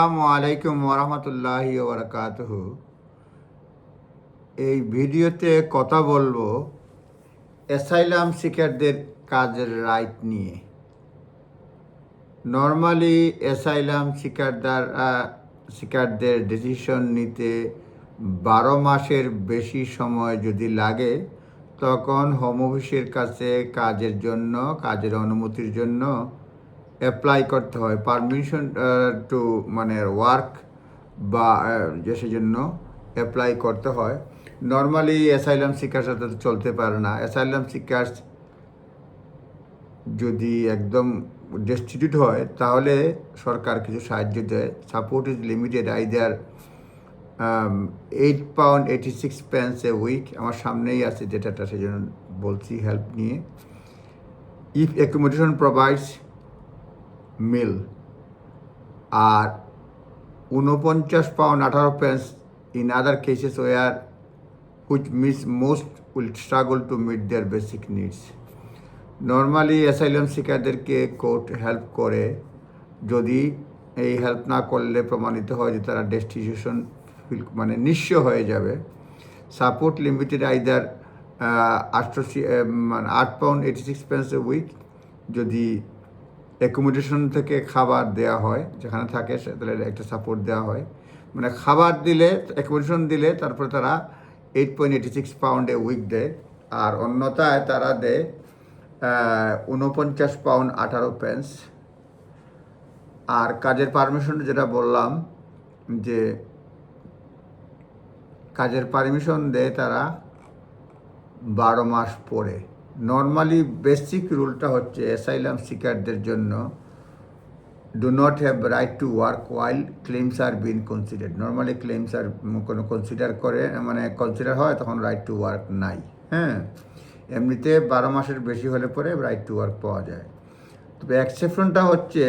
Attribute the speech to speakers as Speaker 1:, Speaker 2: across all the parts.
Speaker 1: আসসালামু আলাইকুম ওরহমতুল্লাহি ওবরাকাতহ এই ভিডিওতে কথা বলব অ্যাসাইলাম শিকারদের কাজের রাইট নিয়ে। নর্মালি অ্যাসাইলাম শিকারদার শিকারদের ডিসিশন নিতে বারো মাসের বেশি সময় যদি লাগে, তখন হোম অফিসের কাছে কাজের জন্য, কাজের অনুমতির জন্য অ্যাপ্লাই করতে হয়। পারমিশন টু মানে ওয়ার্ক বা যে সেজন্য অ্যাপ্লাই করতে হয়। নর্মালি অ্যাসাইলাম শিকার সাথে চলতে পারে না। অ্যাসাইলাম শিকার যদি একদম ডেস্টিটিউট হয়, তাহলে সরকার কিছু সাহায্য দেয়। Support is limited either eight pound eighty six pence a week আমার সামনেই আছে ডেটাটা সেই জন্য বলছি হেল্প নিয়ে। If accommodation provides meal. আর উনপঞ্চাশ পাউন্ড আঠারো pence in other cases where which miss most will struggle to meet their basic needs normally asylum শিকারদেরকে court help করে। যদি এই হেল্প না করলে প্রমাণিত হয় যে তারা ডেস্টিনেশন ফিল মানে নিঃস্ব হয়ে যাবে। সাপোর্ট লিমিটেড আইদার আটশো মানে আট pound eighty six pence a week যদি অ্যাকোমোডেশন থেকে খাবার দেওয়া হয়, যেখানে থাকে তাহলে একটা সাপোর্ট দেওয়া হয়। মানে খাবার দিলে অ্যাকোমোডেশন দিলে তারপরে তারা এইট পয়েন্ট এইটি সিক্স পাউন্ডে উইক দেয়। আর অন্যথায় তারা দেয় উনপঞ্চাশ পাউন্ড আঠারো পেন্স আর কাজের পারমিশন যেটা বললাম, যে কাজের পারমিশন দেয় তারা বারো মাস পরে। নর্মালি বেসিক রুলটা হচ্ছে অ্যাসাইলাম সিকারদের জন্য do not have right to work while claims are been consider normally claims আর কোনো কনসিডার করে মানে কনসিডার হয়, তখন রাইট টু ওয়ার্ক নাই হ্যাঁ? এমনিতে বারো মাসের বেশি হলে পরে রাইট টু ওয়ার্ক পাওয়া যায়। তবে এক্সেপশনটা হচ্ছে,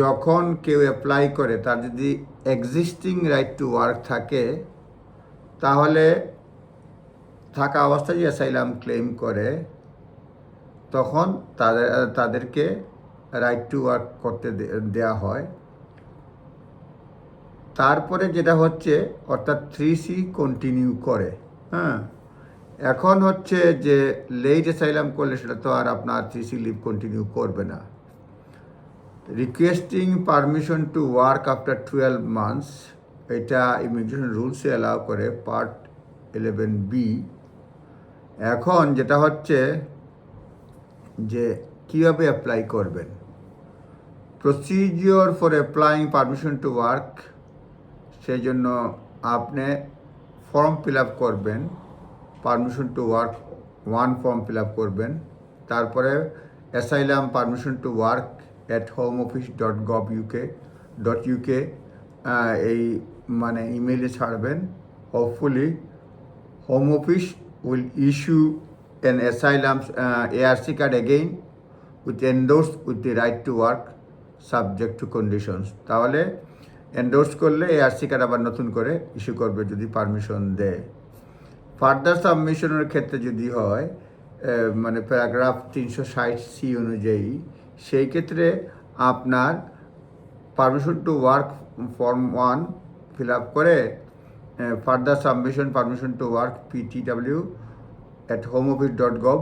Speaker 1: যখন কেউ অ্যাপ্লাই করে, তার যদি এক্সিস্টিং রাইট টু ওয়ার্ক থাকে, তাহলে থাকা অবস্থায় যে অ্যাসাইলাম ক্লেম করে, তখন তাদের, তাদেরকে রাইট টু ওয়ার্ক করতে দেওয়া হয়। তারপরে যেটা হচ্ছে, অর্থাৎ থ্রি সি কন্টিনিউ করে হ্যাঁ? এখন হচ্ছে যে লেট অ্যাসাইলাম করলে সেটা তো আর আপনার থ্রি সি লিভ কন্টিনিউ করবে না। Requesting permission to work after twelve months এটা ইমিগ্রেশন রুলসে অ্যালাউ করে পার্ট ইলেভেন বি এখন যেটা হচ্ছে যে কীভাবে অ্যাপ্লাই করবেন? Procedure for applying permission to work সেই জন্য আপনি ফর্ম ফিল আপ করবেন permission to work one form fill up করবেন, তারপরে asylum permission to work at home office dot gov UK dot UK এই মানে ইমেইলে ছাড়বেন। Hopefully home office will issue an asylum uh, ARC card again with endorsed with the right to work subject to conditions. তাহলে endorse করলে ARC card আবার নতুন করে issue করবে যদি পারমিশন দেয়। ফার্দার সাবমিশনের ক্ষেত্রে যদি হয় মানে প্যারাগ্রাফ তিনশো ষাট সি অনুযায়ী সেই ক্ষেত্রে আপনার permission to work form one fill up করে further submission permission to work PTW at home office dot gov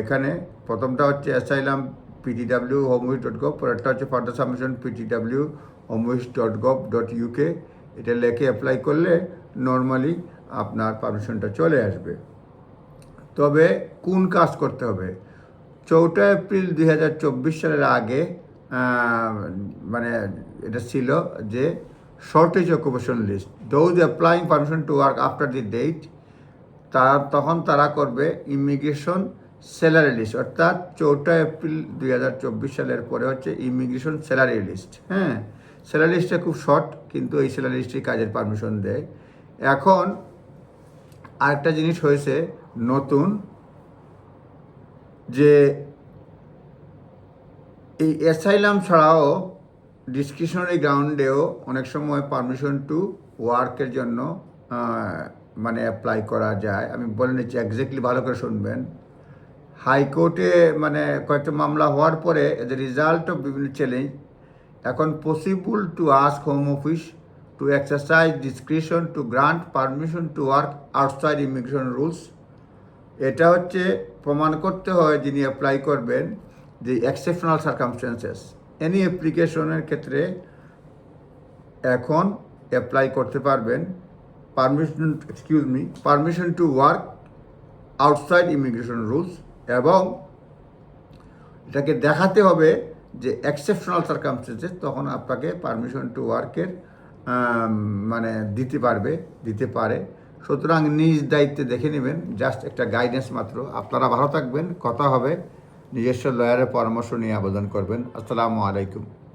Speaker 1: এখানে প্রথমটা হচ্ছে asylum PTW office dot gov পরেরটা হচ্ছে further submission PTW home office dot gov dot UK এটা লেখে apply করলে normally আপনার পারমিশনটা চলে আসবে। তবে কোন কাজ করতে হবে? চৌঠা এপ্রিল দুই হাজার চব্বিশ সালের আগে মানে এটা ছিল যে shortage occupation list those applying permission to work after the date তারা তখন তারা করবে ইমিগ্রেশন স্যালারি লিস্ট অর্থাৎ চৌঠা এপ্রিল দুই হাজার চব্বিশ সালের পরে হচ্ছে ইমিগ্রেশন স্যালারি লিস্ট হ্যাঁ? স্যালারি লিস্টটা খুব শর্ট কিন্তু এই স্যালারি লিস্টে কাজের পারমিশন দেয়। এখন আরেকটা জিনিস হয়েছে নতুন, যে এই অ্যাসাইলাম ছাড়াও ডিসক্রিপশনারি গ্রাউন্ডেও অনেক সময় পারমিশন টু ওয়ার্কের জন্য মানে অ্যাপ্লাই করা যায়। আমি বলে নিচ্ছি একজ্যাক্টলি ভালো করে শুনবেন। হাইকোর্টে মানে কয়েকটা মামলা হওয়ার পরে দ্য রেজাল্ট অফ বিভিন্ন চ্যালেঞ্জ এখন possible to ask home office to exercise discretion to grant permission to work outside immigration rules এটা হচ্ছে প্রমাণ করতে হয় যিনি অ্যাপ্লাই করবেন যে এক্সেপশনাল সার্কামস্টেন্সেস এনি অ্যাপ্লিকেশনের ক্ষেত্রে এখন অ্যাপ্লাই করতে পারবেন। Permission excuse me permission to work outside immigration rules এবং এটাকে দেখাতে হবে যে এক্সেপশনাল সার্কামস্টেন্সেস তখন আপনাকে পারমিশন টু ওয়ার্কের মানে দিতে পারবে, দিতে পারে। সুতরাং নিজ দায়িত্বে দেখে নেবেন জাস্ট একটা গাইডেন্স মাত্র। আপনারা ভালো থাকবেন, কথা হবে। নিজস্ব লয়ারের পরামর্শ নিয়ে আবেদন করবেন। আসসালামু আলাইকুম।